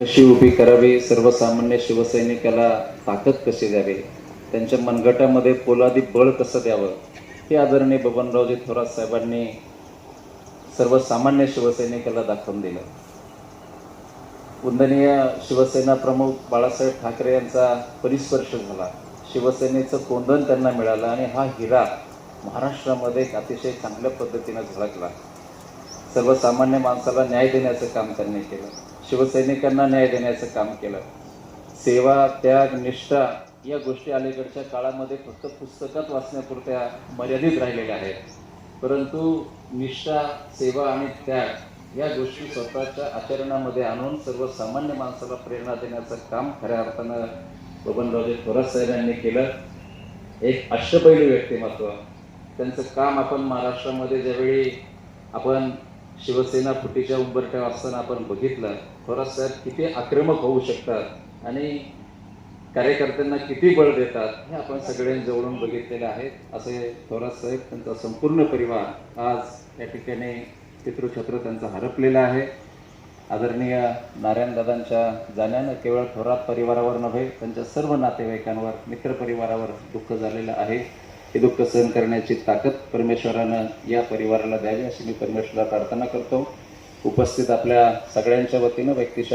कशी उभी करावी? सर्वसामान्य शिवसैनिकाला ताकद कशी द्यावी? त्यांच्या मनगटामध्ये पोलादी बळ कसं द्यावं? हे आदरणीय बबनरावजी थोरात साहेबांनी सर्वसामान्य शिवसैनिकाला दाखवून दिलं. वंदनीय शिवसेना प्रमुख बाळासाहेब ठाकरे यांचा परिस्पर्श झाला. शिवसेनेचं कोंदण त्यांना मिळालं आणि हा हिरा महाराष्ट्रामध्ये अतिशय चांगल्या पद्धतीनं झळकला. सर्वसामान्य माणसाला न्याय देण्याचं काम त्यांनी केलं. शिवसैनिकांना न्याय देण्याचं काम केलं. सेवा त्याग निष्ठा या गोष्टी अलीकडच्या काळामध्ये फक्त पुस्तकात वाचण्यापुरत्या मर्यादित राहिलेल्या आहेत. परंतु निष्ठा सेवा आणि त्याग या गोष्टी स्वतःच्या आचरणामध्ये आणून सर्वसामान्य माणसाला प्रेरणा देण्याचं काम खऱ्या अर्थानं बबनराजे थोरात साहेब यांनी केलं. एक अष्टपैलू व्यक्तिमत्व. त्यांचं काम आपण महाराष्ट्रामध्ये ज्यावेळी आपण शिवसेना फुटीच्या उंबरठ्यावर असताना आपण बघितलं थोरात साहेब किती आक्रमक होऊ शकतात आणि कार्यकर्त्यांना किती बळ देतात हे आपण सगळ्यांनी जवळून बघितलेलं आहे. असे थोरात साहेब त्यांचा संपूर्ण परिवार आज या ठिकाणी पितृछत्र त्यांचा हरपलेला आहे. आदरणीय नारायणदादांच्या जाण्यानं केवळ थोरात परिवारावर नव्हे त्यांच्या सर्व नातेवाईकांवर मित्रपरिवारावर दुःख झालेलं आहे. हे दुःख सहन करण्याची ताकद परमेश्वरानं या परिवाराला द्यावी अशी मी परमेश्वरा प्रार्थना करतो. उपस्थित आपल्या सगळ्यांच्या वतीनं व्यक्तिशा